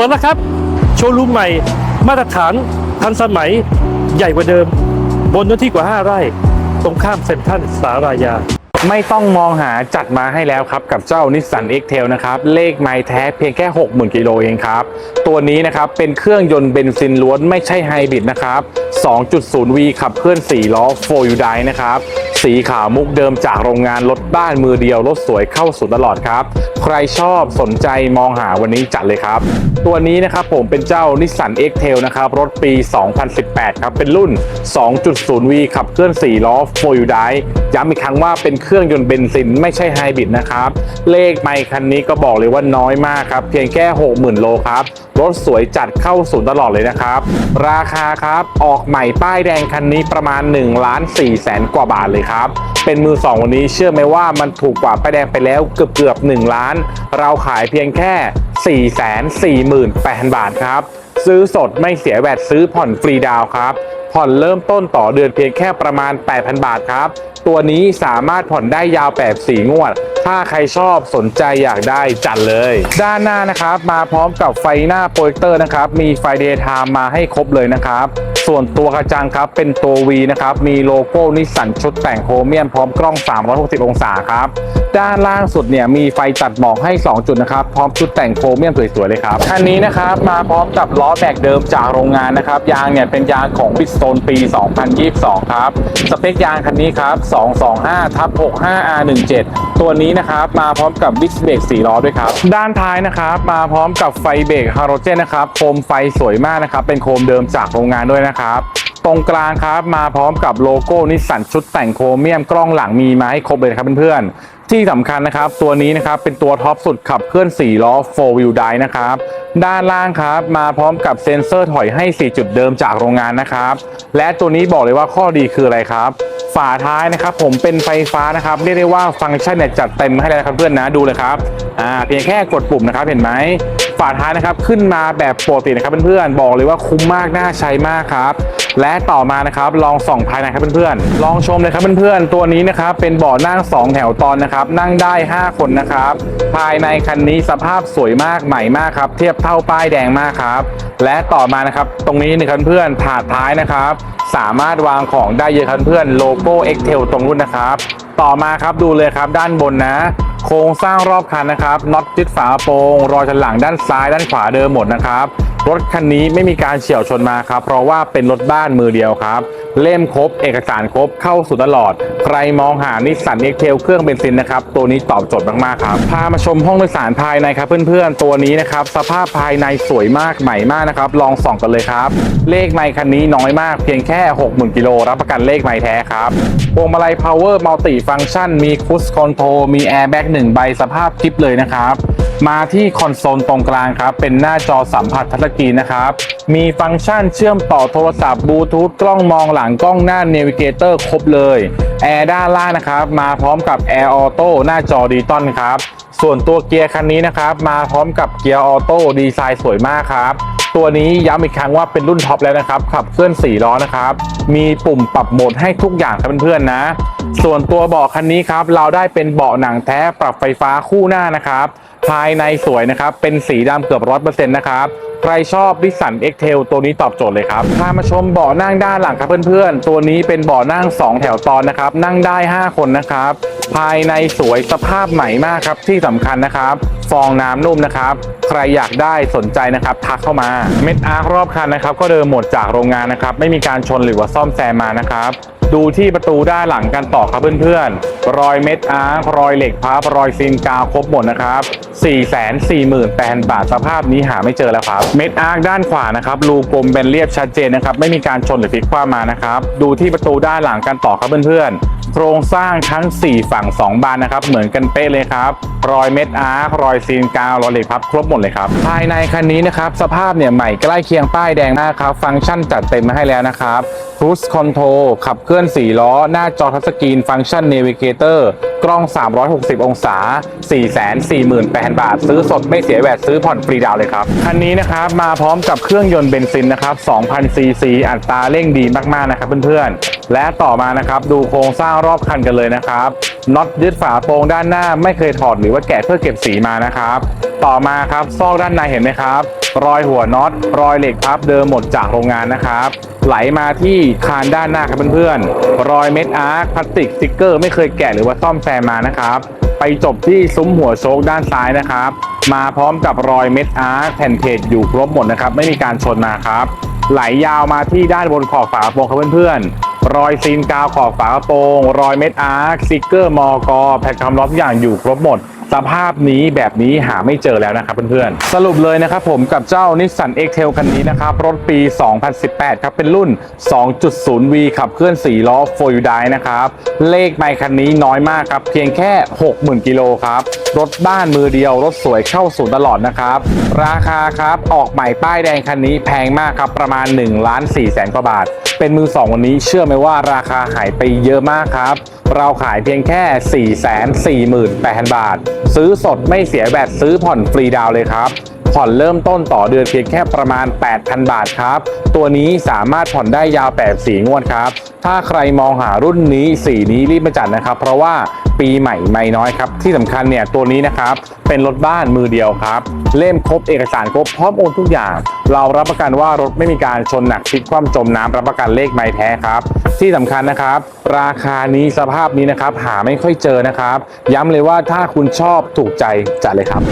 ปิดแล้วครับ โชว์รูมใหม่ มาตรฐานทันสมัยใหญ่กว่าเดิม บนเนื้อที่กว่า 5 ไร่ ตรงข้ามเซ็นทรัลสารายา ไม่ต้องมองหาจัดมาให้แล้วครับ กับเจ้านิสสัน X-Trail นะครับ เลขไมล์แท้เพียงแค่ 60,000 กิโลเองครับ ตัวนี้นะครับ เป็นเครื่องยนต์เบนซินล้วนไม่ใช่ไฮบริดนะครับ 2.0V ขับเคลื่อน 4 ล้อ 4 u d i นะครับ สีขาวมุกเดิมจากโรงงานรถบ้านมือเดียวรถสวยเข้าสู่ตลอดครับ ใครชอบสนใจมองหาวันนี้จัดเลยครับ ตัวนี้นะครับผมเป็นเจ้านิสสัน X-Trail นะครับ รถปี 2018 ครับ เป็นรุ่น 2.0V ขับเคลื่อน 4 ล้อ 4 u d i ย้ำอีกครั้งว่าเป็นเครื่องยนต์เบนซินไม่ใช่ไฮบริดนะครับ เลขไมค์คันนี้ก็บอกเลยว่าน้อยมากครับ เพียงแค่ 60,000 โลครับรถสวยจัดเข้าศูนย์ตลอดเลยนะครับ ราคาครับออกใหม่ป้ายแดงคันนี้ประมาณ1ล้าน4แสนกว่าบาทเลยครับ เป็นมือสองวันนี้เชื่อไหมว่ามันถูกกว่าป้ายแดงไปแล้วเกือบเกือบ1ล้าน เราขายเพียงแค่ 4 4 8 0 0 0 บาทครับ ซื้อสดไม่เสียแวดซื้อผ่อนฟรีดาวครับผ่อนเริ่มต้นต่อเดือนเพียงแค่ประมาณ 8,000 บาทครับ ตัวนี้สามารถผ่อนได้ยาวแบบ4งวด ถ้าใครชอบสนใจอยากได้จัดเลย ด้านหน้านะครับมาพร้อมกับไฟหน้าโปรเจคเตอร์นะครับ มีไฟเดย์ไทม์มาให้ครบเลยนะครับ ส่วนตัวกระจังครับเป็นตัว V นะครับ มีโลโก้นิสสันชุดแต่งโครเมียมพร้อมกล้อง 360 องศาครับ ด้านล่างสุดเนี่ยมีไฟตัดหมอกให้ 2 จุดนะครับ พร้อมชุดแต่งโครเมียมสวยๆเลยครับคันนี้นะครับมาพร้อมกับล้อแม็กเดิมจากโรงงานนะครับยางเนี่ยเป็นยางของบิสโตนปี 2022 ครับ สเปคยางคันนี้ครับ 225ทับ65 R17 ตัวนี้นะครับมาพร้อมกับดิสเบรก4ล้อด้วยครับด้านท้ายนะครับมาพร้อมกับไฟเบรกฮาโลเจนนะครับโคมไฟสวยมากนะครับเป็นโคมเดิมจากโรงงานด้วยนะครับตรงกลางครับมาพร้อมกับโลโก้นิสสันชุดแต่งโครเมียมกล้องหลังมีมาให้ครบเลยครับเพื่อนๆ ที่สำคัญนะครับ ตัวนี้นะครับเป็นตัวท็อปสุดขับเคลื่อน 4 ล้อ 4 wheel drive นะครับ ด้านล่างครับมาพร้อมกับเซ็นเซอร์ถอยให้ 4 จุดเดิมจากโรงงานนะครับ และตัวนี้บอกเลยว่าข้อดีคืออะไรครับ ฝาท้ายนะครับ ผมเป็นไฟฟ้านะครับเรียกได้ว่าฟังก์ชันเนี่ยจัดเต็มให้เลยนะครับเพื่อนนะดูเลยครับอ่าเพียงแค่กดปุ่มนะครับเห็นไหมฝาท้ายนะครับขึ้นมาแบบปกตินะครับเพื่อนๆบอกเลยว่าคุ้มมากน่าใช้มากครับ และต่อมานะครับลองส่องภายในครับเพื่อนๆลองชมเลยครับเพื่อนๆตัวนี้นะครับเป็นเบาะนั่ง 2 แถวตอนนะครับ นั่งได้ 5 คนนะครับ ภายในคันนี้สภาพสวยมากใหม่มากครับ เทียบเท่าป้ายแดงมากครับและต่อมานะครับตรงนี้นะครับเพื่อนๆถาดท้ายนะครับ สามารถวางของได้เยอะครับเพื่อนโลโก้ x t e l ตรงนู้นนะครับ ต่อมาครับดูเลยครับด้านบนนะโครงสร้างรอบคันนะครับน็อตยึดฝาโปรงรอยฉลังด้านซ้ายด้านขวาเดิมหมดนะครับ รถคันนี้ไม่มีการเฉี่ยวชนมาครับ เพราะว่าเป็นรถบ้านมือเดียวครับ เล่มครบ เอกสารครบเข้าสู่ตลอด ใครมองหานิสสันเอ็กเทลเครื่องเบนซินนะครับ ตัวนี้ตอบโจทย์มากๆครับ พามาชมห้องโดยสารภายในครับเพื่อนๆ ตัวนี้นะครับ สภาพภายในสวยมากใหม่มากนะครับ ลองส่องกันเลยครับ เลขไมค์คันนี้น้อยมากเพียงแค่ 60,000กิโลรับประกันเลขไมค์แท้ครับพวงมาลัย power multi function มีคุชคอนโทรมีแอร์แบ็กหนึ่งใบสภาพคลิปเลยนะครับมาที่คอนโซลตรงกลางครับเป็นหน้าจอสัมผัสทัชสกีนนะครับ มีฟังก์ชันเชื่อมต่อโทรศัพท์บลูทูธกล้องมองหลังกล้องหน้าเนวิเกเตอร์ครบเลยแอร์ด้านล่างนะครับ มาพร้อมกับแอร์ออโต้หน้าจอดิจิตอลครับ ส่วนตัวเกียร์คันนี้นะครับ มาพร้อมกับเกียร์ออโต้ดีไซน์สวยมากครับตัวนี้ย้ำอีกครั้งว่าเป็นรุ่นท็อปแล้วนะครับขับเคลื่อน 4 ล้อนะครับ มีปุ่มปรับโหมดให้ทุกอย่างครับเพื่อนๆนะ ส่วนตัวเบาะคันนี้ครับ เราได้เป็นเบาะหนังแท้ปรับไฟฟ้าคู่หน้านะครับ ภายในสวยนะครับ เป็นสีดำเกือบร้อยเปอร์เซ็นต์นะครับ ใครชอบดิสัน X t a i l ตัวนี้ตอบโจทย์เลยครับ พามาชมเบาะนั่งด้านหลังครับเพื่อนๆ ตัวนี้เป็นเบาะนั่ง 2 แถวตอนนะครับ นั่งได้ 5 คนนะครับ ภายในสวยสภาพใหม่มากครับ ที่สำคัญนะครับ ฟองน้ำนุ่มนะครับ ใครอยากได้สนใจนะครับ ทักเข้ามา เม็ดอาร์ครอบคันนะครับ ก็เดิมหมดจากโรงงานนะครับ ไม่มีการชนหรือว่าซ่อมแซมมานะครับ ดูที่ประตูด้านหลังกันต่อครับเพื่อนๆ รอยเม็ดอาร์รอยเหล็กพับรอยซีนกาวครบหมดนะครับ4 4 8 0 0 0บาทสภาพนี้หาไม่เจอแล้วครับเม็ดอาร์ด้านขวานะครับรูกลมเป็นเรียบชัดเจนนะครับไม่มีการชนหรือพลิกคว่ำมานะครับดูที่ประตูด้านหลังกันต่อครับเพื่อนๆโครงสร้างทั้ง 4 ฝั่ง 2 บานนะครับ เหมือนกันเป๊ะเลยครับ รอยเม็ดอาร์รอยซีนกาวรอยเหล็กพับครบหมดเลยครับ ภายในคันนี้นะครับ สภาพเนี่ยใหม่ใกล้เคียงป้ายแดงมากครับ ฟังก์ชันจัดเต็มมาให้แล้วนะครับ Cruise Control ขับเคลื่อน4 ล้อ หน้าจอทัชสกรีนฟังก์ชัน Navigator กล้อง 360 องศา 448,000 บาท ซื้อสดไม่เสียแวดซื้อผ่อนฟรีดาวเลยครับ คันนี้นะครับ มาพร้อมกับเครื่องยนต์เบนซินนะครับ2,000ซีซีอัตราเร่งดีมาก ๆ นะครับเพื่อนๆ และต่อมานะครับดูโครงสร้างรอบคันกันเลยนะครับน็อตยึดฝาโปรงด้านหน้าไม่เคยถอดหรือว่าแกะเพื่อเก็บสีมานะครับ ต่อมาครับซอกด้านในเห็นไหมครับ รอยหัวน็อต รอยเหล็กพับเดิมหมดจากโรงงานนะครับ ไหลมาที่คานด้านหน้าครับเพื่อนๆ รอยเม็ดอาร์คพลาสติกสติกเกอร์ ไม่เคยแกะหรือว่าซ่อมแซมมานะครับ ไปจบที่ซุ้มหัวโชคด้านซ้ายนะครับ มาพร้อมกับรอยเม็ดอาร์คแผ่นเพจอยู่ครบหมดนะครับ ไม่มีการชนมาครับ ไหลยาวมาที่ด้านบนขอบฝากระโปรงครับเพื่อนๆ รอยซีนกาวขอบฝากระโปรง รอยเม็ดอาร์คสติกเกอร์มอกอแผ่นคำล้อมทุกอย่างอยู่ครบหมด สภาพนี้แบบนี้หาไม่เจอแล้วนะครับเพื่อนๆ สรุปเลยนะครับผมกับเจ้า Nissan X-Trail คันนี้นะครับ รถปี 2018 ครับ เป็นรุ่น 2.0V ขับเคลื่อน 4 ล้อ 4 u d i นะครับ เลขไมคันนี้น้อยมากครับ เพียงแค่ 60,000 กิโลครับ รถบ้านมือเดียว รถสวยเข้าศูนย์ตลอดนะครับ ราคาครับ ออกใหม่ป้ายแดงคันนี้แพงมากครับ ประมาณ1ล้าน4แสนกว่าบาท เป็นมือ 2 วันนี้เชื่อไหมว่าราคาหายไปเยอะมากครับ เราขายเพียงแค่ 448,000 บาท ซื้อสดไม่เสียแบตซื้อผ่อนฟรีดาวเลยครับ ผ่อนเริ่มต้นต่อเดือนเพียงแค่ประมาณ 8,000 บาทครับ ตัวนี้สามารถผ่อนได้ยาว8สีงวดครับ ถ้าใครมองหารุ่นนี้สีนี้รีบมาจัดนะครับ เพราะว่าปีใหม่ไม่น้อยครับ ที่สำคัญเนี่ยตัวนี้นะครับ เป็นรถบ้านมือเดียวครับ เล่มครบเอกสารครบพร้อมโอนทุกอย่าง เรารับประกันว่ารถไม่มีการชนหนักพลิกคว่ำจมน้ำรับประกันเลขไม้แท้ครับ ที่สำคัญนะครับ ราคานี้สภาพนี้นะครับ หาไม่ค่อยเจอนะครับ ย้ำเลยว่าถ้าคุณชอบถูกใจจัดเลยครับ